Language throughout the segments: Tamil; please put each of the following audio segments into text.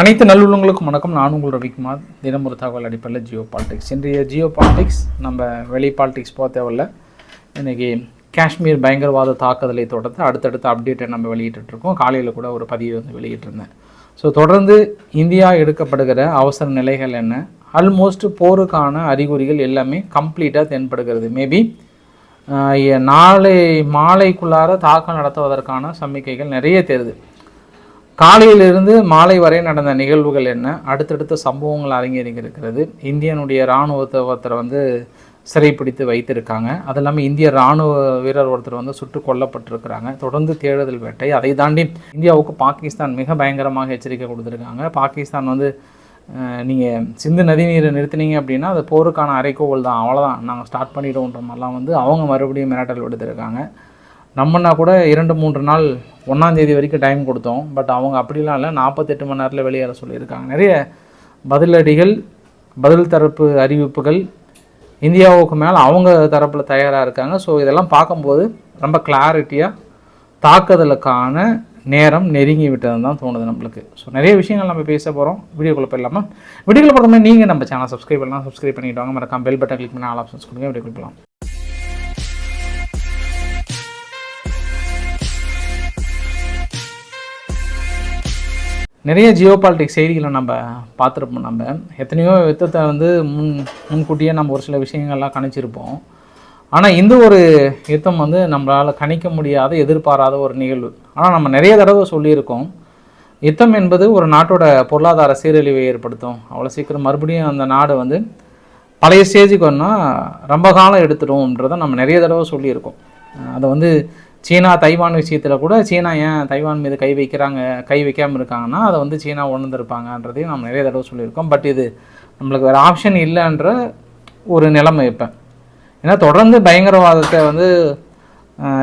அனைத்து நல்லுள்ளங்களுக்கும் வணக்கம். நான் உங்கள் ரவிக்குமார். தினம் ஒரு தகவல் அடிப்படையில் ஜியோ பாலிடிக்ஸ். இன்றைய ஜியோ பாலிடிக்ஸ் நம்ம வெளி பாலிடிக்ஸ் போக தேவையில்ல. இன்றைக்கி காஷ்மீர் பயங்கரவாத தாக்குதலை தொடர்ந்து அடுத்தடுத்த அப்டேட்டை நம்ம வெளியிட்டுருக்கோம். காலையில் கூட ஒரு பதிவு வந்து வெளியிட்டிருந்தேன். ஸோ தொடர்ந்து இந்தியா எடுக்கப்படுகிற அவசர நிலைகள் என்ன? ஆல்மோஸ்ட் போருக்கான அறிகுறிகள் எல்லாமே கம்ப்ளீட்டாக தென்படுகிறது. மேபி நாளை மாலைக்குள்ளார தாக்கம் நடத்துவதற்கான சமிக்கைகள் நிறைய தெரியுது காலையிலிருந்து மாலை வரை நடந்த நிகழ்வுகள் என்ன? அடுத்தடுத்த சம்பவங்கள் அரங்கேறி இருக்கிறது இந்தியனுடைய இராணுவத்தை ஒருத்தரை வந்து சிறைப்பிடித்து வைத்திருக்காங்க. அது இல்லாமல் இந்திய இராணுவ வீரர் ஒருத்தர் வந்து சுட்டு கொல்லப்பட்டிருக்கிறாங்க. தொடர்ந்து தேடுதல் வேட்டை. அதை தாண்டி இந்தியாவுக்கு பாகிஸ்தான் மிக பயங்கரமாக எச்சரிக்கை கொடுத்துருக்காங்க. பாகிஸ்தான் வந்து நீங்கள் சிந்து நதி நீரை நிறுத்தினீங்க அப்படின்னா அது போருக்கான அரைக்கோவல் தான். அவ்வளோதான் நாங்கள் ஸ்டார்ட் பண்ணிவிடுவோன்ற மாதிரிலாம் வந்து அவங்க மறுபடியும் மிரட்டல் விடுத்திருக்காங்க. நம்மனா கூட இரண்டு மூன்று நாள் ஒன்றாந்தேதி வரைக்கும் டைம் கொடுத்தோம். பட் அவங்க அப்படிலாம் இல்லை. நாற்பத்தெட்டு மணி நேரத்தில் வெளியேற சொல்லியிருக்காங்க. நிறைய பதிலடிகள் பதில் தரப்பு அறிவிப்புகள் இந்தியாவுக்கு மேலே அவங்க தரப்பில் தயாராக இருக்காங்க. ஸோ இதெல்லாம் பார்க்கும்போது ரொம்ப கிளாரிட்டியாக தாக்குதலுக்கான நேரம் நெருங்கி விட்டதுன்னு தான் தோணுது நம்மளுக்கு. ஸோ நிறைய விஷயங்கள் நம்ம பேச போகிறோம் வீடியோக்குள்ளே போயிடலாமா? வீடியோக்குள்ள வீடியோ மாதிரி நீங்கள் நம்ம சேனல் சப்ஸ்கிரைப் பண்ணலாம். சப்ஸ்கிரைப் பண்ணிட்டு வாங்க. மறக்காம பெல் பட்டன் கிளிக் பண்ணி ஆல் ஆப்ஷன்ஸ் கொடுங்க. வீடியோக்குள்ள போகலாம் நிறைய ஜியோ பாலிட்டிக்ஸ் செய்திகளை நம்ம பார்த்துருப்போம் நம்ம. எத்தனையோ யுத்தத்தை வந்து முன் முன்கூட்டியே நம்ம ஒரு சில விஷயங்கள்லாம் கணிச்சிருப்போம். ஆனால் இந்த ஒரு யுத்தம் வந்து நம்மளால் கணிக்க முடியாத எதிர்பாராத ஒரு நிகழ்வு. ஆனால் நம்ம நிறைய தடவை சொல்லியிருக்கோம். யுத்தம் என்பது ஒரு நாட்டோட பொருளாதார சீரழிவை ஏற்படுத்தும். அவ்வளோ சீக்கிரம் மறுபடியும் அந்த நாடு வந்து பழைய ஸ்டேஜுக்கு வரணும் ரொம்ப காலம் எடுத்துடும்ன்றதை நம்ம நிறைய தடவை சொல்லியிருக்கோம். அதை வந்து சீனா தைவான் விஷயத்தில் கூட சீனா ஏன் தைவான் மீது கை வைக்கிறாங்க கை வைக்காமல் இருக்காங்கன்னா அதை வந்து சீனா உணர்ந்துருப்பாங்கன்றதையும் நம்ம நிறைய தடவை சொல்லியிருக்கோம். பட் இது நம்மளுக்கு வேறு ஆப்ஷன் இல்லைன்ற ஒரு நிலைமை இப்போ. ஏன்னா தொடர்ந்து பயங்கரவாதத்தை வந்து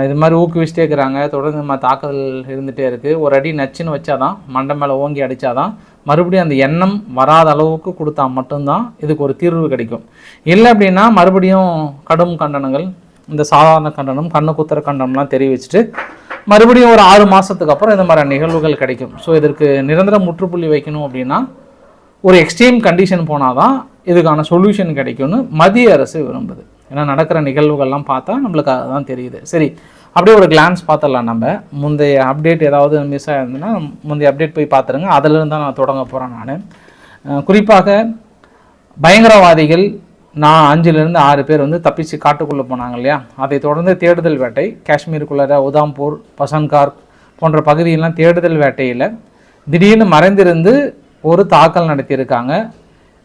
இது மாதிரி ஊக்குவிச்சிட்டே இருக்கிறாங்க. தொடர்ந்து நம்ம தாக்குதல் இருந்துகிட்டே இருக்குது ஒரு அடி நச்சுன்னு வச்சாதான் மண்டை மேலே ஓங்கி அடித்தாதான் மறுபடியும் அந்த எண்ணம் வராத அளவுக்கு கொடுத்தா மட்டும்தான் இதுக்கு ஒரு தீர்வு கிடைக்கும். இல்லை அப்படின்னா மறுபடியும் கடும் கண்டனங்கள் இந்த சாதாரண கண்டனம் கண்ணு குத்துற கண்டனம்லாம் தெரிவிச்சுட்டு மறுபடியும் ஒரு ஆறு மாதத்துக்கு அப்புறம் இந்த மாதிரி நிகழ்வுகள் கிடைக்கும். ஸோ இதற்கு நிரந்தர முற்றுப்புள்ளி வைக்கணும் அப்படின்னா ஒரு எக்ஸ்ட்ரீம் கண்டிஷன் போனால் தான் இதுக்கான சொல்யூஷன் கிடைக்கும்னு மத்திய அரசு விரும்புது. ஏன்னா நடக்கிற நிகழ்வுகள்லாம் பார்த்தா நம்மளுக்கு அதுதான் தெரியுது. சரி அப்படியே ஒரு கிளான்ஸ் பார்த்துடலாம் நம்ம. முந்தைய அப்டேட் ஏதாவது மிஸ் ஆயிருந்ததுன்னா முந்தைய அப்டேட் போய் பார்த்துருங்க. அதிலிருந்து தான் நான் தொடங்க போகிறேன் நான். குறிப்பாக பயங்கரவாதிகள் நான் அஞ்சுலேருந்து ஆறு பேர் வந்து தப்பிச்சு காட்டுக்குள்ளே போனாங்க இல்லையா? அதை தொடர்ந்து தேடுதல் வேட்டை காஷ்மீருக்குள்ளார உதாம்பூர் பசன்கார் போன்ற பகுதியெல்லாம் தேடுதல் வேட்டையில் திடீர்னு மறைந்திருந்து ஒரு தாக்கல் நடத்தியிருக்காங்க.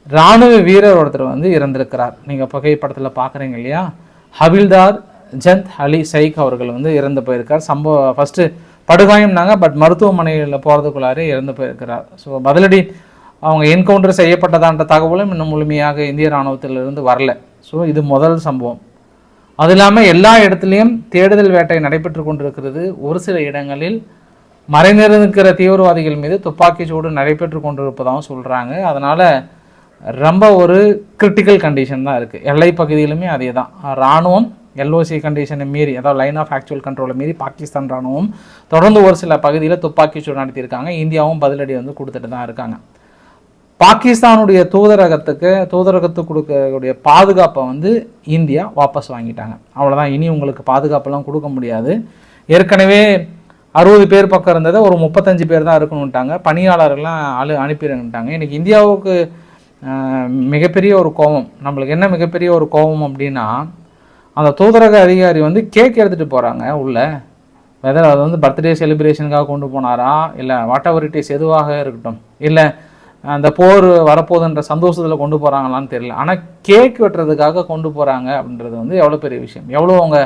இராணுவ வீரர் ஒருத்தர் வந்து இறந்திருக்கிறார். நீங்கள் புகைப்படத்தில் பார்க்குறீங்க இல்லையா? ஹவில்தார் ஜந்த் அலி சைக் அவர்கள் வந்து இறந்து போயிருக்கார். சம்பவம் ஃபஸ்ட்டு படுகாயம்னாங்க பட் மருத்துவமனையில் போகிறதுக்குள்ளாரே இறந்து போயிருக்கிறார். ஸோ பதிலடி அவங்க என்கவுண்டர் செய்யப்பட்டதான்ற தகவலும் இன்னும் முழுமையாக இந்திய இராணுவத்திலிருந்து வரல. ஸோ இது முதல் சம்பவம். அது இல்லாமல் எல்லா இடத்துலையும் தேடுதல் வேட்டை நடைபெற்று கொண்டிருக்கிறது. ஒரு சில இடங்களில் மறைந்திருக்கிற தீவிரவாதிகள் மீது துப்பாக்கி சூடு நடைபெற்று கொண்டிருப்பதாகவும் சொல்கிறாங்க அதனால் ரொம்ப ஒரு கிரிட்டிக்கல் கண்டிஷன் தான் இருக்குது எல்லை பகுதியிலுமே அதே தான் இராணுவம் எல்ஓசி கண்டிஷனை மீறி அதாவது லைன் ஆஃப் ஆக்சுவல் கண்ட்ரோலை மீறி பாகிஸ்தான் ராணுவம் தொடர்ந்து ஒரு சில பகுதியில் துப்பாக்கி சூடு நடத்தியிருக்காங்க. இந்தியாவும் பதிலடி வந்து கொடுத்துட்டு தான் இருக்காங்க. பாகிஸ்தானுடைய தூதரகத்துக்கு தூதரகத்துக்கு கொடுக்கக்கூடிய பாதுகாப்பை வந்து இந்தியா வாபஸ் வாங்கிட்டாங்க. அவ்வளோதான் இனி உங்களுக்கு பாதுகாப்பெல்லாம் கொடுக்க முடியாது. ஏற்கனவே அறுபது பேர் பக்கம் இருந்ததை ஒரு முப்பத்தஞ்சு பேர் தான் இருக்கணுன்ட்டாங்க பணியாளர்கள்லாம் அழு அனுப்பிடுங்கட்டாங்க. இன்றைக்கி இந்தியாவுக்கு மிகப்பெரிய ஒரு கோபம். நம்மளுக்கு என்ன மிகப்பெரிய ஒரு கோபம் அப்படின்னா அந்த தூதரக அதிகாரி வந்து கேக் எடுத்துகிட்டு போகிறாங்க உள்ளே. வெதர் அது வந்து பர்த்டே செலிப்ரேஷனுக்காக கொண்டு போனாரா இல்லை வாட் எவர் இட் இஸ் எதுவாக இருக்கட்டும். இல்லை அந்த போர் வரப்போகுதுன்ற சந்தோஷத்தில் கொண்டு போகிறாங்களான்னு தெரியல. ஆனால் கேக் வெட்டுறதுக்காக கொண்டு போகிறாங்க அப்படின்றது வந்து எவ்வளோ பெரிய விஷயம். எவ்வளோ அவங்க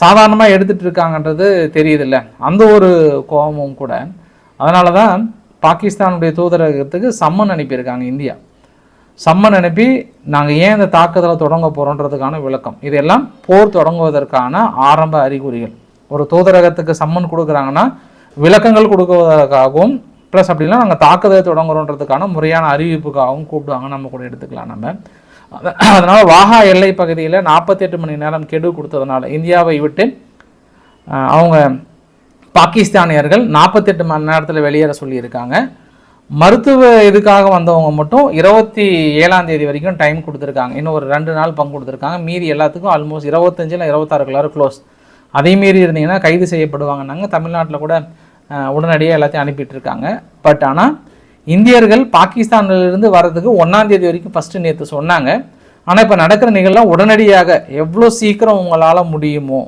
சாதாரணமாக எடுத்துகிட்டு இருக்காங்கன்றது தெரியுதில்ல. அந்த ஒரு கோபமும் கூட. அதனால தான் பாகிஸ்தானுடைய தூதரகத்துக்கு சம்மன் அனுப்பியிருக்காங்க இந்தியா. சம்மன் அனுப்பி நாங்கள் ஏன் இந்த தாக்குதலை தொடங்க போகிறோன்றதுக்கான விளக்கம். இதெல்லாம் போர் தொடங்குவதற்கான ஆரம்ப அறிகுறிகள். ஒரு தூதரகத்துக்கு சம்மன் கொடுக்குறாங்கன்னா விளக்கங்கள் கொடுக்குவதற்காகவும் ப்ளஸ் அப்படின்னா நாங்கள் தாக்குதலை தொடங்குறோன்றதுக்கான முறையான அறிவிப்புக்காகவும் கூப்பிடுவாங்க. நம்ம கூட எடுத்துக்கலாம் நம்ம. அதனால் வாகா எல்லை பகுதியில் நாற்பத்தெட்டு மணி நேரம் கெடு கொடுத்ததுனால இந்தியாவை விட்டு அவங்க பாகிஸ்தானியர்கள் நாற்பத்தெட்டு மணி நேரத்தில் வெளியேற சொல்லியிருக்காங்க. மருத்துவ இதுக்காக வந்தவங்க மட்டும் இருபத்தி ஏழாம் தேதி வரைக்கும் டைம் கொடுத்துருக்காங்க. இன்னும் ஒரு ரெண்டு நாள் பங்கு கொடுத்துருக்காங்க. மீதி எல்லாத்துக்கும் ஆல்மோஸ்ட் இருபத்தஞ்சில் இருபத்தாறுக்குள்ளார க்ளோஸ் அதே மீறி இருந்தீங்கன்னா கைது செய்யப்படுவாங்கன்னாங்க. தமிழ்நாட்டில் கூட உடனடியாக எல்லாத்தையும் அனுப்பிட்டு இருக்காங்க பட் ஆனால் இந்தியர்கள் பாகிஸ்தானிலிருந்து வர்றதுக்கு ஒன்றாந்தேதி வரைக்கும் ஃபஸ்ட்டு நேற்று சொன்னாங்க. ஆனால் இப்போ நடக்கிற நிகழ்லாம் உடனடியாக எவ்வளோ சீக்கிரம் உங்களால் முடியுமோ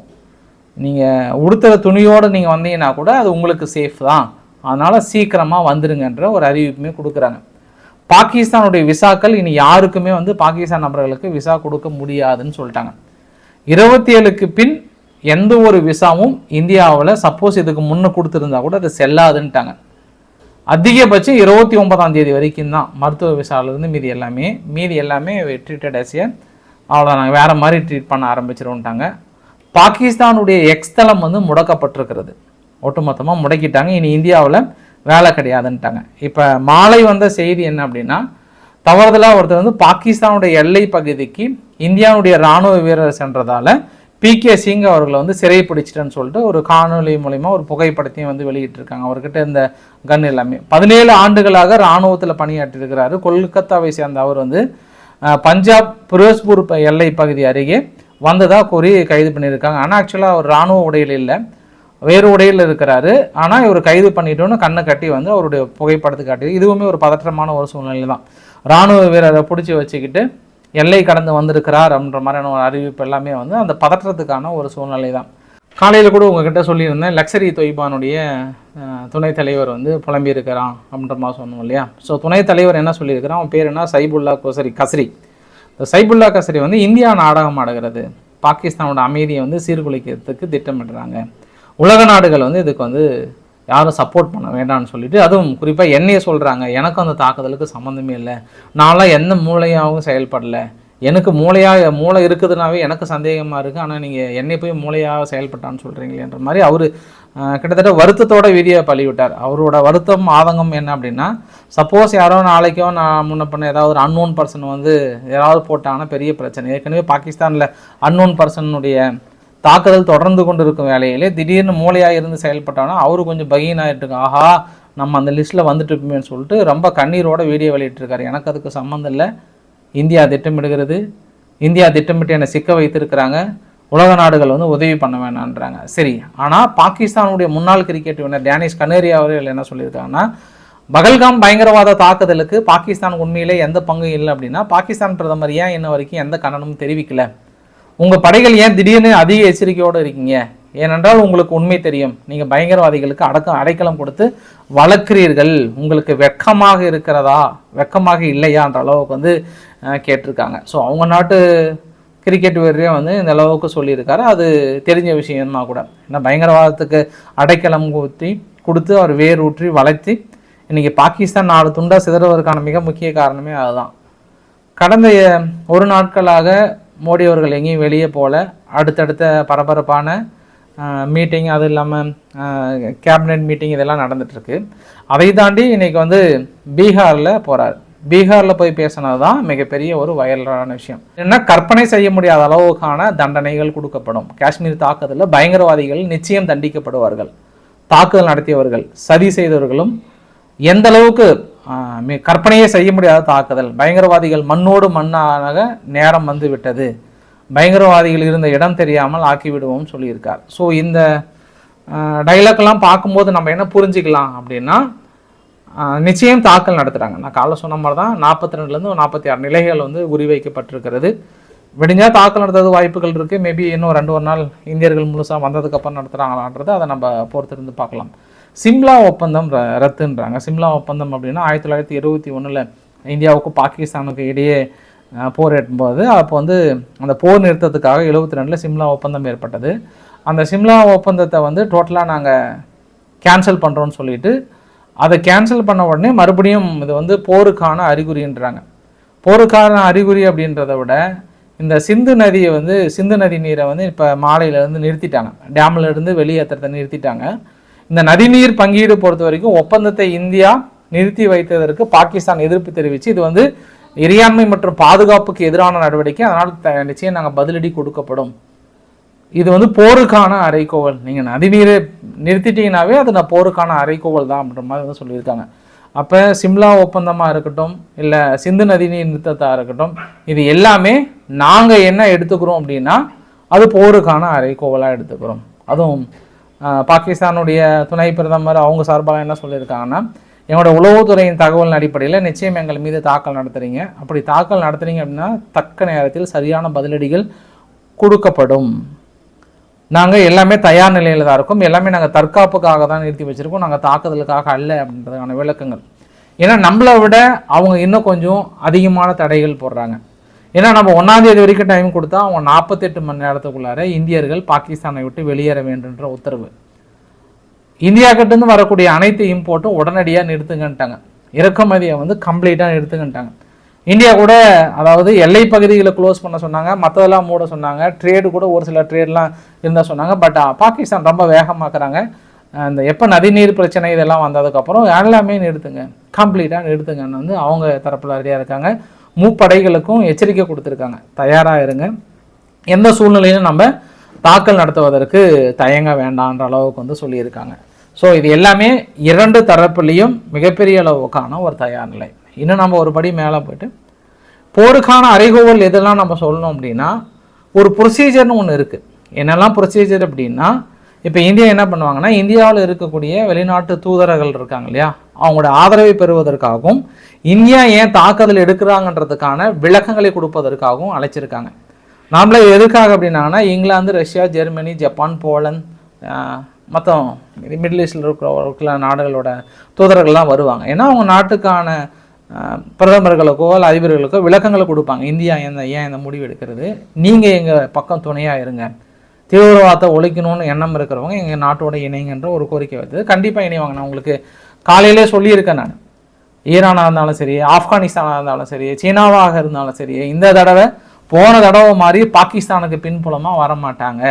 நீங்கள் உடுத்துகிற துணியோடு நீங்கள் வந்தீங்கன்னா கூட அது உங்களுக்கு சேஃப் தான். அதனால் சீக்கிரமாக வந்துடுங்கன்ற ஒரு அறிவிப்புமே கொடுக்குறாங்க. பாகிஸ்தானுடைய விசாக்கள் இனி யாருக்குமே வந்து பாகிஸ்தான் நபர்களுக்கு விசா கொடுக்க முடியாதுன்னு சொல்லிட்டாங்க. இருபத்தி ஏழுக்கு பின் எந்த ஒரு விசாவும் இந்தியாவில் சப்போஸ் இதுக்கு முன்னே கொடுத்துருந்தா கூட அது செல்லாதுன்ட்டாங்க. அதிகபட்சம் இருபத்தி ஒன்பதாம் தேதி வரைக்கும் தான் மருத்துவ விசாவிலிருந்து மீதி எல்லாமே மீதி எல்லாமே ட்ரீட்டட் ஆசிய அவ்வளோதான் நாங்கள் வேறு மாதிரி ட்ரீட் பண்ண ஆரம்பிச்சிருவோன்ட்டாங்க. பாகிஸ்தானுடைய எக்ஸ்தலம் வந்து முடக்கப்பட்டிருக்கிறது. ஒட்டுமொத்தமாக முடக்கிட்டாங்க. இனி இந்தியாவில் வேலை கிடையாதுன்ட்டாங்க. இப்போ மாலை வந்த செய்தி என்ன அப்படின்னா தவறுதலாக ஒருத்தர் வந்து பாகிஸ்தானுடைய எல்லை பகுதிக்கு இந்தியாவுடைய இராணுவ வீரர் சென்றதால பி கே சிங் அவர்களை வந்து சிறை பிடிச்சிட்டேன்னு சொல்லிட்டு ஒரு காணொலி மூலிமா ஒரு புகைப்படத்தையும் வந்து வெளியிட்டிருக்காங்க. அவர்கிட்ட இந்த கன் எல்லாமே. பதினேழு ஆண்டுகளாக இராணுவத்தில் பணியாற்றிருக்கிறாரு கொல்கத்தாவை சேர்ந்த அவர் வந்து பஞ்சாப் பிரோஸ்பூர் எல்லை பகுதி அருகே வந்ததாக கூறி கைது பண்ணியிருக்காங்க. ஆனால் ஆக்சுவலாக அவர் இராணுவ உடையில் இல்லை. வேறு உடையில் இருக்கிறாரு. ஆனால் இவர் கைது பண்ணிட்டோன்னு கண்ணை கட்டி வந்து அவருடைய புகைப்படத்தை காட்டி இதுவுமே ஒரு பதற்றமான ஒரு சூழ்நிலை தான். இராணுவ வீரரை பிடிச்சி வச்சுக்கிட்டு எல்லை கடந்து வந்திருக்கிறார் அப்படின்ற மாதிரியான ஒரு அறிவிப்பு எல்லாமே வந்து அந்த பதற்றத்துக்கான ஒரு சூழ்நிலை தான். காலையில் கூட உங்ககிட்ட சொல்லியிருந்தேன் லக்ஸரி தொய்பானுடைய துணைத் தலைவர் வந்து புலம்பியிருக்கிறான் அப்படின்ற மாதிரி சொன்னோம் இல்லையா? ஸோ துணைத் தலைவர் என்ன சொல்லியிருக்கிறான்? அவன் பேர் என்ன? சைபுல்லா கோசரி கசரி இந்த சைபுல்லா கசரி வந்து இந்தியா நாடகம் ஆடுகிறது. பாகிஸ்தானோட அமைதியை வந்து சீர்குலைக்கிறதுக்கு திட்டமிடுறாங்க. உலக நாடுகள் வந்து இதுக்கு வந்து யாரும் சப்போர்ட் பண்ண வேண்டாம்னு சொல்லிட்டு அதுவும் குறிப்பாக என்னையே சொல்கிறாங்க எனக்கும் அந்த தாக்குதலுக்கு சம்மந்தமே இல்லை. நான்லாம் எந்த மூளையாகவும் செயல்படல. எனக்கு மூளையாக மூளை இருக்குதுனாவே எனக்கு சந்தேகமாக இருக்குது ஆனால் நீங்கள் என்னை போய் மூளையாக செயல்பட்டான்னு சொல்கிறீங்களேன்ற மாதிரி அவர் கிட்டத்தட்ட வருத்தத்தோட வீடியோ பழிவிட்டார் அவரோட வருத்தம் ஆதங்கம் என்ன அப்படின்னா சப்போஸ் யாரோ நாளைக்கோ நான் முன்ன பண்ண ஏதாவது ஒரு அன்னோன் பர்சன் வந்து ஏதாவது போட்டாங்கன்னா பெரிய பிரச்சனை. ஏற்கனவே பாகிஸ்தானில் அன்னோன் பர்சனுடைய தாக்குதல் தொடர்ந்து கொண்டு இருக்கும் வேலையிலே திடீர்னு மூளையாக இருந்து செயல்பட்டானா அவரு கொஞ்சம் பகீன் ஆகிட்டு ஆஹா நம்ம அந்த லிஸ்ட்டில் வந்துட்டு சொல்லிட்டு ரொம்ப கண்ணீரோட வீடியோ வெளியிட்டிருக்காரு. எனக்கு அதுக்கு சம்மந்தம் இல்லை. இந்தியா திட்டமிடுகிறது. இந்தியா திட்டமிட்டு என்னை சிக்க வைத்திருக்கிறாங்க. உலக நாடுகள் வந்து உதவி பண்ண வேணான்றாங்க. சரி ஆனால் பாகிஸ்தானுடைய முன்னாள் கிரிக்கெட் வீரர் டேனிஷ் கனேரியா அவர்கள் என்ன சொல்லியிருக்காங்கன்னா பகல்காம் பயங்கரவாத தாக்குதலுக்கு பாகிஸ்தான் உண்மையிலே எந்த பங்கும் இல்லை அப்படின்னா பாகிஸ்தான் பிரதமர் ஏன் இன்ன வரைக்கும் எந்த கண்டனமும் தெரிவிக்கலை. உங்கள் படைகள் ஏன் திடீர்னு அதிக எச்சரிக்கையோடு இருக்கீங்க? ஏனென்றால் உங்களுக்கு உண்மை தெரியும். நீங்கள் பயங்கரவாதிகளுக்கு அடக்கம் அடைக்கலம் கொடுத்து வளர்க்கிறீர்கள். உங்களுக்கு வெக்கமாக இருக்கிறதா? வெக்கமாக இல்லையான்ற அளவுக்கு வந்து கேட்டிருக்காங்க. ஸோ அவங்க நாட்டு கிரிக்கெட் வீரரே வந்து இந்த அளவுக்கு சொல்லியிருக்காரு. அது தெரிஞ்ச விஷயம்னா கூட. ஏன்னா பயங்கரவாதத்துக்கு அடைக்கலம் ஊற்றி கொடுத்து அவர் வேர் ஊற்றி வளர்த்தி இன்றைக்கி பாகிஸ்தான் நாலு துண்டா சிதறுவதற்கான மிக முக்கிய காரணமே அதுதான். கடந்த ஒரு நாட்களாக மோடி அவர்கள் எங்கேயும் வெளியே போகல. அடுத்தடுத்த பரபரப்பான மீட்டிங் அது இல்லாமல் கேபினெட் மீட்டிங் இதெல்லாம் நடந்துகிட்ருக்கு அதை தாண்டி இன்றைக்கி வந்து பீகாரில் போகிறார் பீகாரில் போய் பேசினது தான் மிகப்பெரிய ஒரு வைரலான விஷயம். என்ன கற்பனை செய்ய முடியாத அளவுக்கான தண்டனைகள் கொடுக்கப்படும். காஷ்மீர் தாக்குதலில் பயங்கரவாதிகள் நிச்சயம் தண்டிக்கப்படுவார்கள். தாக்குதல் நடத்தியவர்கள் சதி செய்தவர்களும் எந்த அளவுக்கு கற்பனையே செய்ய முடியாத தாக்குதல். பயங்கரவாதிகள் மண்ணோடு மண்ணாக நேரம் வந்து விட்டது பயங்கரவாதிகள் இருந்த இடம் தெரியாமல் ஆக்கிவிடுவோம் சொல்லியிருக்கார். ஸோ இந்த டைலாக்லாம் பார்க்கும்போது நம்ம என்ன புரிஞ்சுக்கலாம் அப்படின்னா நிச்சயம் தாக்கல் நடத்துகிறாங்க நான் காலைல சொன்ன மாதிரி தான் நாற்பத்தி ரெண்டுலேருந்து நாற்பத்தி ஆறு நிலைகள் வந்து குறிவைக்கப்பட்டிருக்கிறது. விடிஞ்சால் தாக்கல் நடத்துறது வாய்ப்புகள் இருக்குது மேபி இன்னும் ரெண்டு ஒரு நாள் இந்தியர்கள் முழுசாக வந்ததுக்கப்புறம் நடத்துகிறாங்களான்றது அதை நம்ம பொறுத்திருந்து பார்க்கலாம். சிம்லா ஒப்பந்தம் ர- ரத்துன்றாங்க. சிம்லா ஒப்பந்தம் அப்படின்னா ஆயிரத்தி தொள்ளாயிரத்தி இருபத்தி ஒன்றில் இந்தியாவுக்கும் பாகிஸ்தானுக்கு இடையே போர் ஏற்படும்போது அப்போ வந்து அந்த போர் நிறுத்தத்துக்காக எழுபத்தி ரெண்டில் சிம்லா ஒப்பந்தம் ஏற்பட்டது. அந்த சிம்லா ஒப்பந்தத்தை வந்து டோட்டலாக நாங்கள் கேன்சல் பண்ணுறோன்னு சொல்லிட்டு அதை கேன்சல் பண்ண உடனே மறுபடியும் இது வந்து போருக்கான அறிகுறின்றாங்க. போருக்கான அறிகுறி அப்படின்றத விட இந்த சிந்து நதியை வந்து சிந்து நதி நீரை வந்து இப்போ மாலையிலேருந்து நிறுத்திட்டாங்க. டேம்லேருந்து வெளியேற்றுறதை நிறுத்திட்டாங்க. இந்த நதிநீர் பங்கீடு பொறுத்த வரைக்கும் ஒப்பந்தத்தை இந்தியா நிறுத்தி வைத்ததற்கு பாகிஸ்தான் எதிர்ப்பு தெரிவித்து இது வந்து இறையாண்மை மற்றும் பாதுகாப்புக்கு எதிரான நடவடிக்கை. அதனால் த- நிச்சயம் நாங்கள் பதிலடி கொடுக்கப்படும். இது வந்து போருக்கான அறைகோவல் நீங்கள் நதிநீரை நிறுத்திட்டீங்கனாவே அது நான் போருக்கான அறைகோவல் தான் அப்படின்ற மாதிரி வந்து சொல்லியிருக்காங்க. அப்போ சிம்லா ஒப்பந்தமாக இருக்கட்டும் இல்லை சிந்து நதிநீர் நிறுத்தத்தாக இருக்கட்டும் இது எல்லாமே நாங்கள் என்ன எடுத்துக்கிறோம் அப்படின்னா அது போருக்கான அறைகோவலாக எடுத்துக்கிறோம். அதுவும் பாகிஸ்தானுடைய துணை பிரதமர் அவங்க சார்பாக என்ன சொல்லியிருக்காங்கன்னா எங்களோட உளவுத்துறையின் தகவலின் அடிப்படையில் நிச்சயம் எங்கள் மீது தாக்கல் நடத்துறீங்க. அப்படி தாக்கல் நடத்துகிறீங்க அப்படின்னா தக்க நேரத்தில் சரியான பதிலடிகள் கொடுக்கப்படும். நாங்கள் எல்லாமே தயார் நிலையில் தான் இருக்கோம். எல்லாமே நாங்கள் தற்காப்புக்காக தான் நிறுத்தி வச்சுருக்கோம். நாங்கள் தாக்குதலுக்காக அல்ல அப்படின்றதுக்கான விளக்கங்கள். ஏன்னா நம்மளை விட அவங்க இன்னும் கொஞ்சம் அதிகமான தடைகள் போடுறாங்க. ஏன்னா நம்ம ஒன்றாந்தேதி வரைக்கும் டைம் கொடுத்தா அவங்க நாற்பத்தெட்டு மணி நேரத்துக்குள்ளார இந்தியர்கள் பாகிஸ்தானை விட்டு வெளியேற வேண்டுன்ற உத்தரவு. இந்தியா கிட்டேருந்து வரக்கூடிய அனைத்து இம்போர்ட்டும் உடனடியாக நிறுத்துங்கன்ட்டாங்க. இறக்குமதியை வந்து கம்ப்ளீட்டாக நிறுத்துங்கன்ட்டாங்க. இந்தியா கூட அதாவது எல்லை பகுதிகளை க்ளோஸ் பண்ண சொன்னாங்க மற்றதெல்லாம் மூட சொன்னாங்க ட்ரேடு கூட ஒரு சில ட்ரேட்லாம் இருந்தால் சொன்னாங்க பட் பாகிஸ்தான் ரொம்ப வேகமாக்குறாங்க. அந்த எப்போ நதிநீர் பிரச்சனை இதெல்லாம் வந்ததுக்கப்புறம் எல்லாமே நிறுத்துங்க கம்ப்ளீட்டாக நிறுத்துங்கன்னு வந்து அவங்க தரப்பில் ரெடியாக இருக்காங்க. முப்படைகளுக்கும் எச்சரிக்கை கொடுத்துருக்காங்க. தயாராக இருங்க. எந்த சூழ்நிலையிலும் நம்ம தாக்கல் நடத்துவதற்கு தயங்க வேண்டான்ற அளவுக்கு வந்து சொல்லியிருக்காங்க. ஸோ இது எல்லாமே இரண்டு தரப்புலேயும் மிகப்பெரிய அளவுக்கான ஒரு தயார் நிலை. இன்னும் நம்ம ஒரு படி மேலே போயிட்டு போருக்கான அறைகோவல் எதெல்லாம் நம்ம சொல்லணும் அப்படின்னா ஒரு ப்ரொசீஜர்னு ஒன்று இருக்குது என்னெல்லாம் ப்ரொசீஜர் அப்படின்னா இப்போ இந்தியா என்ன பண்ணுவாங்கன்னா இந்தியாவில் இருக்கக்கூடிய வெளிநாட்டு தூதரர்கள் இருக்காங்க இல்லையா? அவங்களோட ஆதரவை பெறுவதற்காகவும் இந்தியா ஏன் தாக்குதல் எடுக்கிறாங்கன்றதுக்கான விளக்கங்களை கொடுப்பதற்காகவும் அழைச்சிருக்காங்க. நாமளே எதுக்காக அப்படின்னா England Russia Germany Japan Poland மற்ற மிடில் ஈஸ்டில் இருக்கிற நாடுகளோட தூதர்கள்லாம் வருவாங்க. ஏன்னா அவங்க நாட்டுக்கான பிரதமர்களுக்கோ அல்ல அதிபர்களுக்கோ விளக்கங்களை கொடுப்பாங்க. இந்தியா எந்த ஏன் இந்த முடிவு எடுக்கிறது? நீங்கள் எங்கள் பக்கம் துணையாக இருங்க. தீவிரவாதத்தை ஒழிக்கணும்னு எண்ணம் இருக்கிறவங்க எங்கள் நாட்டோட இணைங்கன்ற ஒரு கோரிக்கை வைத்தது. கண்டிப்பாக இணைவாங்க. நான் உங்களுக்கு காலையிலே சொல்லியிருக்கேன் நான். ஈரானாக இருந்தாலும் சரி ஆப்கானிஸ்தானாக இருந்தாலும் சரி சீனாவாக இருந்தாலும் சரி இந்த தடவை போன தடவை மாதிரி பாகிஸ்தானுக்கு பின்புலமாக வர மாட்டாங்க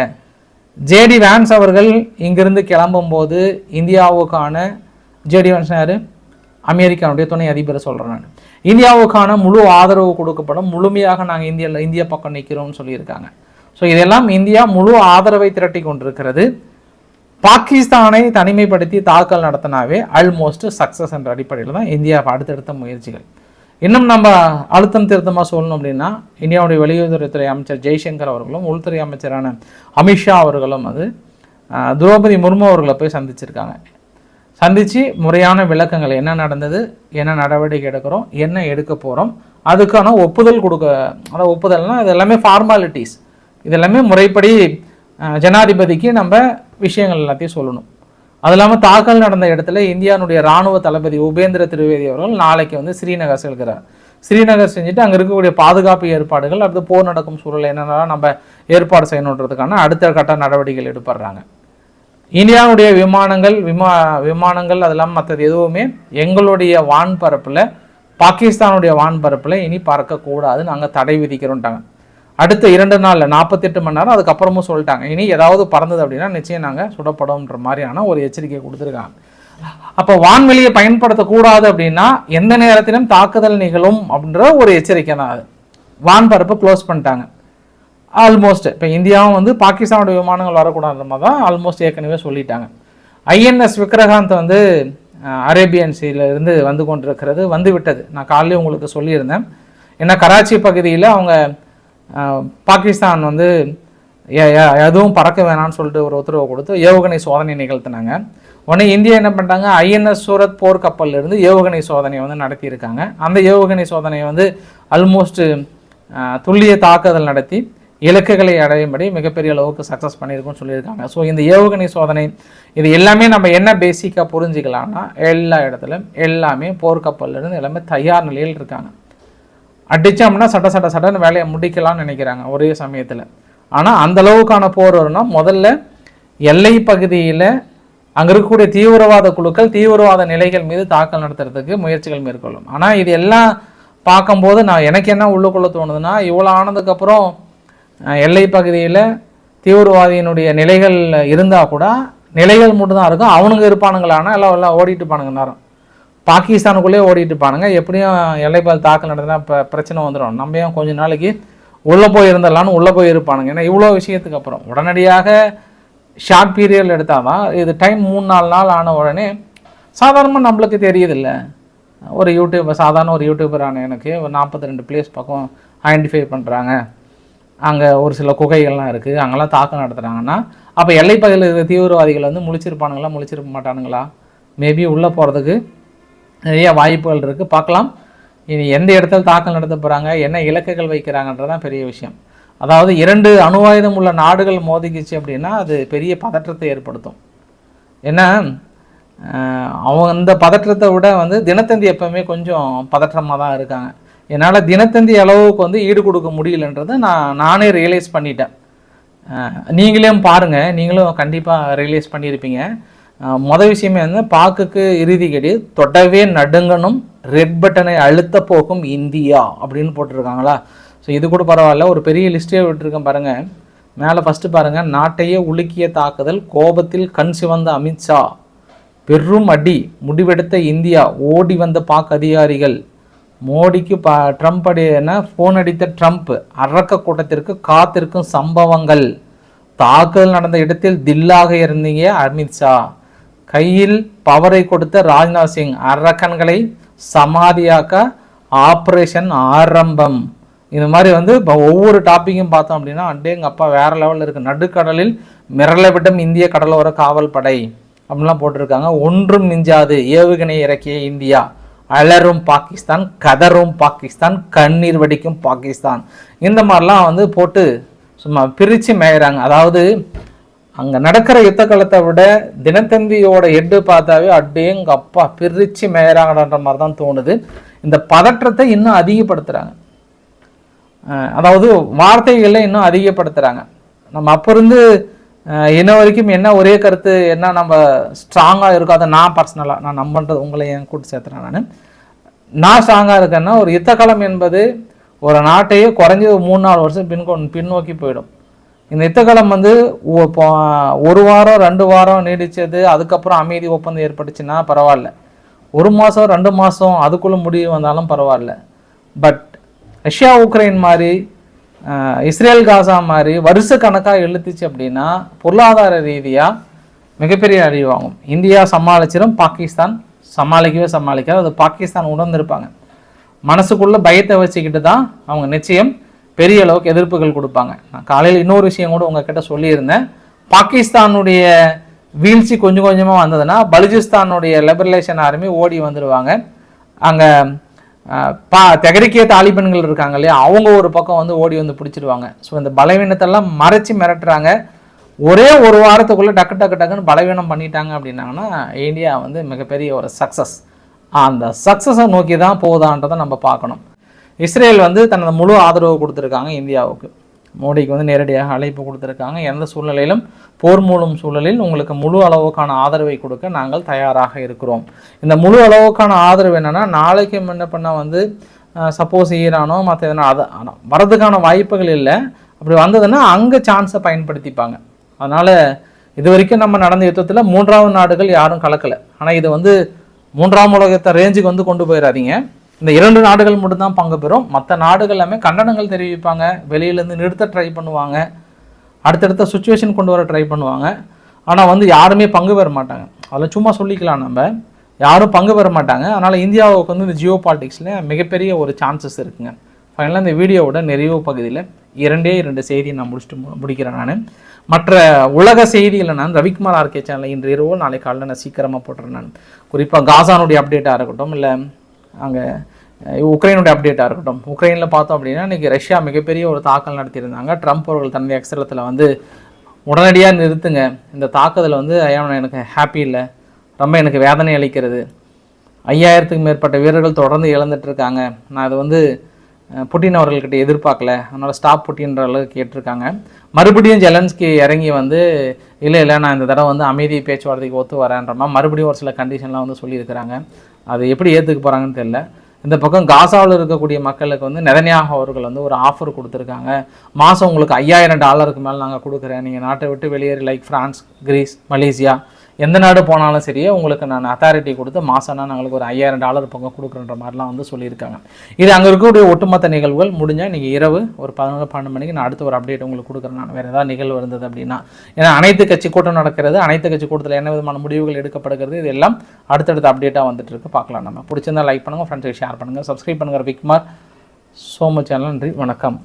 ஜேடி வேன்ஸ் அவர்கள் இங்கிருந்து கிளம்பும்போது இந்தியாவுக்கான ஜேடி வேன்ஸ் யார்? அமெரிக்காவுடைய துணை அதிபரை சொல்கிறேன் நான். இந்தியாவுக்கான முழு ஆதரவு கொடுக்கப்படும் முழுமையாக நாங்கள் இந்தியாவில் இந்திய பக்கம் நிற்கிறோம்னு சொல்லியிருக்காங்க. ஸோ இதெல்லாம் இந்தியா முழு ஆதரவை திரட்டி கொண்டிருக்கிறது. பாகிஸ்தானை தனிமைப்படுத்தி தாக்கல் நடத்தினாவே ஆல்மோஸ்ட் சக்ஸஸ் என்ற அடிப்படையில் தான் இந்தியா அடுத்தடுத்த முயற்சிகள். இன்னும் நம்ம அழுத்தம் திருத்தமாக சொல்லணும் அப்படின்னா இந்தியாவுடைய வெளியுறவுத்துறை அமைச்சர் ஜெய்சங்கர் அவர்களும் உள்துறை அமைச்சரான அமித்ஷா அவர்களும் அது திரௌபதி முர்மு அவர்களை போய் சந்திச்சிருக்காங்க. சந்தித்து முறையான விளக்கங்கள் என்ன நடந்தது என்ன நடவடிக்கை எடுக்கிறோம் என்ன எடுக்க போகிறோம் அதுக்கான ஒப்புதல் கொடுக்க அதாவது ஒப்புதல்னால் இது எல்லாமே ஃபார்மாலிட்டிஸ் இது எல்லாமே முறைப்படி ஜனாதிபதிக்கு நம்ம விஷயங்கள் எல்லாத்தையும் சொல்லணும். அது இல்லாமல் தாக்கல் நடந்த இடத்துல இந்தியானுடைய ராணுவ தளபதி உபேந்திர திரிவேதி அவர்கள் நாளைக்கு வந்து ஸ்ரீநகர் செல்கிறார். ஸ்ரீநகர் செஞ்சுட்டு அங்கே இருக்கக்கூடிய பாதுகாப்பு ஏற்பாடுகள் அடுத்து போர் நடக்கும் சூழல் என்னென்னலாம் நம்ம ஏற்பாடு செய்யணுன்றதுக்கான அடுத்த கட்ட நடவடிக்கைகள் எடுப்படுறாங்க இந்தியாவுடைய விமானங்கள் விமா விமானங்கள் அதெல்லாம் மற்றது எதுவுமே எங்களுடைய வான்பரப்பில் பாகிஸ்தானுடைய வான்பரப்பில் இனி பறக்கக்கூடாது நாங்கள் தடை விதிக்கிறோன்ட்டாங்க. அடுத்த இரண்டு நாளில் நாற்பத்தெட்டு மணி நேரம் அதுக்கப்புறமும் சொல்லிட்டாங்க. இனி ஏதாவது பறந்தது அப்படின்னா நிச்சயம் நாங்கள் சுடப்படும்ன்ற மாதிரியான ஒரு எச்சரிக்கை கொடுத்துருக்காங்க. அப்போ வான்வெளியை பயன்படுத்தக்கூடாது அப்படின்னா எந்த நேரத்திலும் தாக்குதல் நிகழும் அப்படின்ற ஒரு எச்சரிக்கை தான் அது. வான்பரப்பு க்ளோஸ் பண்ணிட்டாங்க. ஆல்மோஸ்ட் இப்போ இந்தியாவும் வந்து பாகிஸ்தானோட விமானங்கள் வரக்கூடாது மாதிரி தான் ஆல்மோஸ்ட் ஏற்கனவே சொல்லிட்டாங்க. ஐஎன்எஸ் விக்ரகாந்த் வந்து அரேபியன்சியில் அரேபியன் இருந்து வந்து கொண்டிருக்கிறது வந்து விட்டது. நான் காலையில் உங்களுக்கு சொல்லியிருந்தேன். ஏன்னா கராச்சி பகுதியில் அவங்க பாகிஸ்தான் வந்து எதுவும் பறக்க வேணாம்னு சொல்லிட்டு ஒரு உத்தரவு கொடுத்து ஏவுகணை சோதனை நிகழ்த்தினாங்க. உடனே இந்தியா என்ன பண்ணிட்டாங்க? ஐஎன்எஸ் சூரத் போர் ஏவுகணை சோதனையை வந்து நடத்தியிருக்காங்க. அந்த ஏவுகணை சோதனையை வந்து ஆல்மோஸ்ட் துல்லிய தாக்குதல் நடத்தி இலக்குகளை அடையும்படி மிகப்பெரிய அளவுக்கு சக்ஸஸ் பண்ணியிருக்குன்னு சொல்லியிருக்காங்க. ஸோ இந்த ஏவுகணை சோதனை இது எல்லாமே நம்ம என்ன பேசிக்காக புரிஞ்சுக்கலாம்னா எல்லா இடத்துலையும் எல்லாமே போர்க்கப்பல்லேருந்து எல்லாமே தயார் நிலையில் இருக்காங்க. அடித்தோம்னா சட்ட சட்ட சட்டன்னு வேலையை முடிக்கலாம்னு நினைக்கிறாங்க ஒரே சமயத்தில். ஆனால் அந்த அளவுக்கான போர் வரும்னா முதல்ல எல்லை பகுதியில் அங்கே இருக்கக்கூடிய தீவிரவாத குழுக்கள் தீவிரவாத நிலைகள் மீது தாக்கல் நடத்துறதுக்கு முயற்சிகள் மேற்கொள்ளும். ஆனால் இது எல்லாம் பார்க்கும்போது நான் எனக்கு என்ன உள்ளுக்குள்ள தோணுதுன்னா இவ்வளோ ஆனதுக்கப்புறம் எல்லை பகுதியில் தீவிரவாதியினுடைய நிலைகள் இருந்தால் கூட நிலைகள் மட்டும்தான் இருக்கும். அவனுங்க இருப்பானுங்களானா எல்லாம் எல்லாம் ஓடிட்டு இருப்பானுங்க நேரம். பாகிஸ்தானுக்குள்ளேயே ஓடிட்டு இருப்பானுங்க. எப்படியும் எல்லைப்பால் தாக்கல் நடந்ததுன்னா இப்போ பிரச்சனை வந்துடும் நம்ம ஏன் கொஞ்ச நாளைக்கு உள்ளே போய் இருந்துடலான்னு உள்ளே போய் இருப்பானுங்க ஏன்னா இவ்வளோ விஷயத்துக்கு அப்புறம். உடனடியாக ஷார்ட் பீரியட் எடுத்தால் தான் இது டைம் மூணு நாலு நாள் ஆன உடனே சாதாரணமாக நம்மளுக்கு தெரியுதில்ல. ஒரு யூடியூபர் சாதாரண ஒரு யூடியூபரான எனக்கு ஒரு நாற்பத்தி ரெண்டு பிளேஸ் பக்கம் ஐடென்டிஃபை பண்ணுறாங்க அங்கே ஒரு சில குகைகள்லாம் இருக்குது அங்கெல்லாம் தாக்கம் நடத்துகிறாங்கன்னா அப்போ எல்லைப்பகுதியில் இருக்கிற தீவிரவாதிகள் வந்து முழிச்சிருப்பானுங்களா? முழிச்சிருக்க மாட்டானுங்களா? மேபி உள்ளே போகிறதுக்கு நிறைய வாய்ப்புகள் இருக்குது பார்க்கலாம். இனி எந்த இடத்துல தாக்கல் நடத்த போகிறாங்க என்ன இலக்குகள் வைக்கிறாங்கன்றதான் பெரிய விஷயம். அதாவது இரண்டு அணுவாயுதம் உள்ள நாடுகள் மோதிக்கிச்சு அப்படின்னா அது பெரிய பதற்றத்தை ஏற்படுத்தும். ஏன்னா அவங்க அந்த பதற்றத்தை விட வந்து தினத்தந்தி எப்பவுமே கொஞ்சம் பதற்றமாக தான் இருக்காங்க. என்னால் தினத்தந்தி அளவுக்கு வந்து ஈடு கொடுக்க முடியலன்றதை நான் நானே ரியலைஸ் பண்ணிட்டேன். நீங்களே பாருங்கள் நீங்களும் கண்டிப்பாக ரியலைஸ் பண்ணியிருப்பீங்க. மொதல் விஷயமே வந்து பாக்குக்கு இறுதி கிடையாது தொடவே நடுங்கணும் ரெட் பட்டனை அழுத்த போகும் இந்தியா அப்படின்னு போட்டிருக்காங்களா? ஸோ இது கூட பரவாயில்ல. ஒரு பெரிய லிஸ்ட்டே விட்டுருக்கேன் பாருங்கள் மேலே ஃபஸ்ட்டு பாருங்கள் நாட்டையே உலுக்கிய தாக்குதல் கோபத்தில் கண் சிவந்த அமித்ஷா பெரும் அடி முடிவெடுத்த இந்தியா ஓடி வந்த பாக் அதிகாரிகள். மோடிக்கு ப ட்ரம்ப் அடி ஃபோன் அடித்த ட்ரம்ப் அரக்க கூட்டத்திற்கு காத்திருக்கும் சம்பவங்கள். தாக்குதல் நடந்த இடத்தில் தில்லாக இருந்தீங்க அமித்ஷா கையில் பவரை கொடுத்த ராஜ்நாத் சிங் அரக்கன்களை சமாதியாக்க ஆப்ரேஷன் ஆரம்பம். இது மாதிரி வந்து இப்போ ஒவ்வொரு டாப்பிக்கும் பார்த்தோம் அப்படின்னா அண்டே எங்கள் அப்பா வேறு லெவலில் இருக்குது நடுக்கடலில் மிரளவிட்டம் இந்திய கடலோர காவல் படை அப்படிலாம் போட்டிருக்காங்க. ஒன்றும் மிஞ்சாது ஏவுகணை இறக்கிய இந்தியா. அலரும் பாகிஸ்தான் கதரும் பாகிஸ்தான் கண்ணீர் வடிக்கும் பாகிஸ்தான். இந்த மாதிரிலாம் வந்து போட்டு சும்மா பிரித்து மேயிறாங்க. அதாவது அங்கே நடக்கிற யுத்த காலத்தை விட தினத்தந்தியோட எட்டு பார்த்தாவே அடேங்க அப்பா பிரித்து மேயறாங்கன்ற மாதிரி தான் தோணுது. இந்த பதற்றத்தை இன்னும் அதிகப்படுத்துகிறாங்க அதாவது வார்த்தைகளை இன்னும் அதிகப்படுத்துகிறாங்க நம்ம அப்போ இருந்து இன்ன வரைக்கும் என்ன ஒரே கருத்து என்ன நம்ம ஸ்ட்ராங்காக இருக்கோ அதை நான் பர்சனலாக நான் நம்பன்றது உங்களை என் கூட்டு சேர்த்துறேன் நான். நான் ஸ்ட்ராங்காக இருக்கேன்னா ஒரு யுத்த காலம் என்பது ஒரு நாட்டையே குறைஞ்சது மூணு நாலு வருஷம் பின்கொண்டு பின்னோக்கி போயிடும். இந்த யுத்தகாலம் வந்து ஒரு வாரம் ரெண்டு வாரம் நீடித்தது அதுக்கப்புறம் அமைதி ஒப்பந்தம் ஏற்பட்டுச்சுன்னா பரவாயில்ல. ஒரு மாதம் ரெண்டு மாதம் அதுக்குள்ளே முடிவு வந்தாலும் பரவாயில்ல. பட் ரஷ்யா உக்ரைன் மாதிரி இஸ்ரேல் காசா மாதிரி வருஷ கணக்காக இழுத்துச்சு அப்படின்னா பொருளாதார ரீதியாக மிகப்பெரிய அழிவாகும் இந்தியா சமாளிச்சிடும் பாகிஸ்தான் சமாளிக்கவே சமாளிக்காது. அது பாகிஸ்தான் உணர்ந்திருப்பாங்க. மனசுக்குள்ளே பயத்தை வச்சுக்கிட்டு தான் அவங்க நிச்சயம் பெரிய அளவுக்கு எதிர்ப்புகள் கொடுப்பாங்க. நான் காலையில் இன்னொரு விஷயம் கூட உங்ககிட்ட சொல்லியிருந்தேன். பாகிஸ்தானுடைய வீழ்ச்சி கொஞ்சம் கொஞ்சமாக வந்ததுன்னா பலுஜிஸ்தானுடைய லிபரலேஷன் ஆர்மி ஓடி வந்துடுவாங்க அங்கே பா தெகரிக்கிய தாலிபன்கள் இருக்காங்க இல்லையா அவங்க ஒரு பக்கம் வந்து ஓடி வந்து பிடிச்சிடுவாங்க ஸோ இந்த பலவீனத்தெல்லாம் மறைச்சி மிரட்டுறாங்க. ஒரே ஒரு வாரத்துக்குள்ளே டக்கு டக்கு டக்குன்னு பலவீனம் பண்ணிட்டாங்க அப்படின்னாங்கன்னா இந்தியா வந்து மிகப்பெரிய ஒரு சக்ஸஸ் அந்த சக்ஸஸை நோக்கி தான் போகுதான்றதை நம்ம பார்க்கணும். இஸ்ரேல் வந்து தனது முழு ஆதரவு கொடுத்துருக்காங்க இந்தியாவுக்கு. மோடிக்கு வந்து நேரடியாக அழைப்பு கொடுத்துருக்காங்க. எந்த சூழ்நிலையிலும் போர் மூலம் சூழலில் உங்களுக்கு முழு அளவுக்கான ஆதரவை கொடுக்க நாங்கள் தயாராக இருக்கிறோம். இந்த முழு அளவுக்கான ஆதரவு என்னென்னா நாளைக்கு என்ன பண்ண வந்து சப்போஸ் ஈரானோ மற்ற எதனா அது ஆனால் வரதுக்கான வாய்ப்புகள் இல்லை. அப்படி வந்ததுன்னா அங்கே சான்ஸை பயன்படுத்திப்பாங்க. அதனால் இது வரைக்கும் நம்ம நடந்த யுத்தத்தில் மூன்றாவது நாடுகள் யாரும் கலக்கலை. ஆனால் இது வந்து மூன்றாம் உலகத்தை ரேஞ்சுக்கு வந்து கொண்டு போயிடாதீங்க இந்த இரண்டு நாடுகள் மட்டும்தான் பங்கு பெறும். மற்ற நாடுகள் எல்லாமே கண்டனங்கள் தெரிவிப்பாங்க. வெளியிலேருந்து நிறுத்த ட்ரை பண்ணுவாங்க. அடுத்தடுத்த சுச்சுவேஷன் கொண்டு வர ட்ரை பண்ணுவாங்க. ஆனால் வந்து யாருமே பங்கு பெற மாட்டாங்க. அதில் சும்மா சொல்லிக்கலாம் நம்ம. யாரும் பங்கு பெற மாட்டாங்க. அதனால் இந்தியாவுக்கு வந்து இந்த ஜியோ பாலிட்டிக்ஸில் மிகப்பெரிய ஒரு சான்சஸ் இருக்குங்க. ஃபைனலாக இந்த வீடியோவோட நிறைவு பகுதியில் இரண்டே இரண்டு செய்தியை நான் முடிச்சுட்டு முடிக்கிறேன் நான். மற்ற உலக செய்திகளை நான் ரவிக்குமார் ஆர்கே சேனலில் இன்று இரவு நாளை காலையில் நான் சீக்கிரமாக போட்டுறேன் நான். குறிப்பாக காசானுடைய அப்டேட்டாக இருக்கட்டும் இல்லை அங்கே உக்ரைனுடைய அப்டேட்டாக இருக்கட்டும். உக்ரைனில் பார்த்தோம் அப்படின்னா இன்றைக்கி ரஷ்யா மிகப்பெரிய ஒரு தாக்கல் நடத்தியிருந்தாங்க. ட்ரம்ப் அவர்கள் தன்னுடைய எக்ஸலத்தில் வந்து உடனடியாக நிறுத்துங்க. இந்த தாக்குதல் வந்து ஐயா எனக்கு ஹாப்பி இல்லை. ரொம்ப எனக்கு வேதனை அளிக்கிறது. ஐயாயிரத்துக்கு மேற்பட்ட வீரர்கள் தொடர்ந்து இழந்துட்டு இருக்காங்க. நான் அது வந்து புட்டின் அவர்கள்கிட்ட எதிர்பார்க்கல. அதனால் ஸ்டாப் புட்டின்ற அளவுக்கு கேட்டிருக்காங்க. மறுபடியும் ஜெலன்ஸ்கி இறங்கி வந்து இல்லை இல்லை நான் இந்த தடவை வந்து அமைதி பேச்சுவார்த்தைக்கு ஒத்து வரேன்ற மாதிரி மறுபடியும் ஒரு சில கண்டிஷன்லாம் வந்து சொல்லியிருக்கிறாங்க. அது எப்படி ஏற்றுக்க போகிறாங்கன்னு தெரியல. இந்த பக்கம் காசாவில் இருக்கக்கூடிய மக்களுக்கு வந்து நெதன்யாகு அவர்கள் வந்து ஒரு ஆஃபர் கொடுத்துருக்காங்க. மாதம் உங்களுக்கு ஐயாயிரம் டாலருக்கு மேலே நாங்கள் கொடுக்குறேன். நீங்கள் நாட்டை விட்டு வெளியேறி லைக் ஃப்ரான்ஸ் கிரீஸ் மலேசியா எந்த நாடு போனாலும் சரி உங்களுக்கு நான் அத்தாரிட்டி கொடுத்து மாசம்னா நாங்களுக்கு ஒரு ஐயாயிரம் டாலர் பக்கம் கொடுக்குறன்ற மாதிரிலாம் வந்து சொல்லியிருக்காங்க. இது அங்கே இருக்கக்கூடிய ஒட்டுமொத்த நிகழ்வுகள் முடிஞ்சால் நீங்கள் இரவு ஒரு பதினொன்று பன்னெண்டு மணிக்கு நான் அடுத்த ஒரு அப்டேட் உங்களுக்கு கொடுக்குறேன் நான். வேறு ஏதாவது நிகழ்வு இருந்தது அப்படின்னா. ஏன்னா அனைத்து கட்சி கூட்டம் நடக்கிறது அனைத்து கட்சி கூட்டத்தில் என்ன விதமான முடிவுகள் எடுக்கப்படுகிறது இது எல்லாம் அடுத்தடுத்த அப்டேட்டாக வந்துட்டு இருக்கு. பார்க்கலாம் நம்ம. பிடிச்சிருந்தா லைக் பண்ணுங்கள் ஃப்ரெண்ட்ஸுக்கு ஷேர் பண்ணுங்கள் சப்ஸ்கிரைப் பண்ணுங்கள் விக்மார். சோம சேனல் நன்றி வணக்கம்.